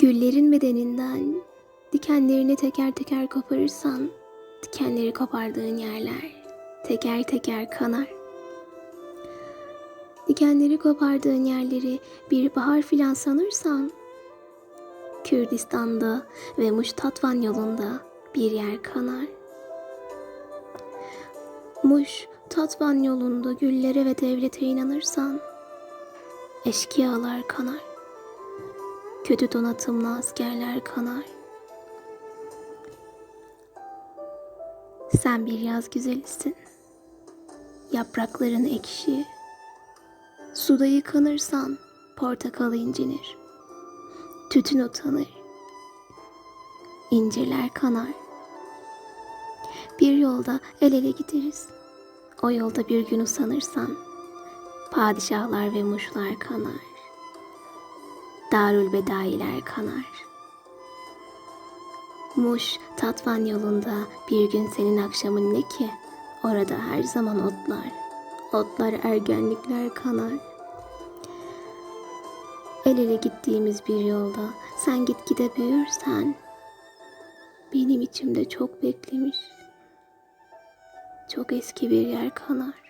Güllerin bedeninden dikenlerini teker teker koparırsan, dikenleri kopardığın yerler teker teker kanar. Dikenleri kopardığın yerleri bir bahar filan sanırsan, Kürdistan'da ve Muş-Tatvan yolunda bir yer kanar. Muş, Tatvan yolunda güllere ve devlete inanırsan, eşkıyalar kanar. Kötü donatımlı askerler kanar. Sen bir yaz güzelisin. Yaprakların ekşi. Suda yıkanırsan portakal incinir. Tütün utanır. İncirler kanar. Bir yolda el ele gideriz. O yolda bir gün usanırsan padişahlar ve muşlar kanar. Darül Bedailer kanar. Muş, Tatvan yolunda bir gün senin akşamın ne ki? Orada her zaman otlar, otlar ergenlikler kanar. El ele gittiğimiz bir yolda sen gitgide büyürsen, benim içimde çok beklemiş, çok eski bir yer kanar.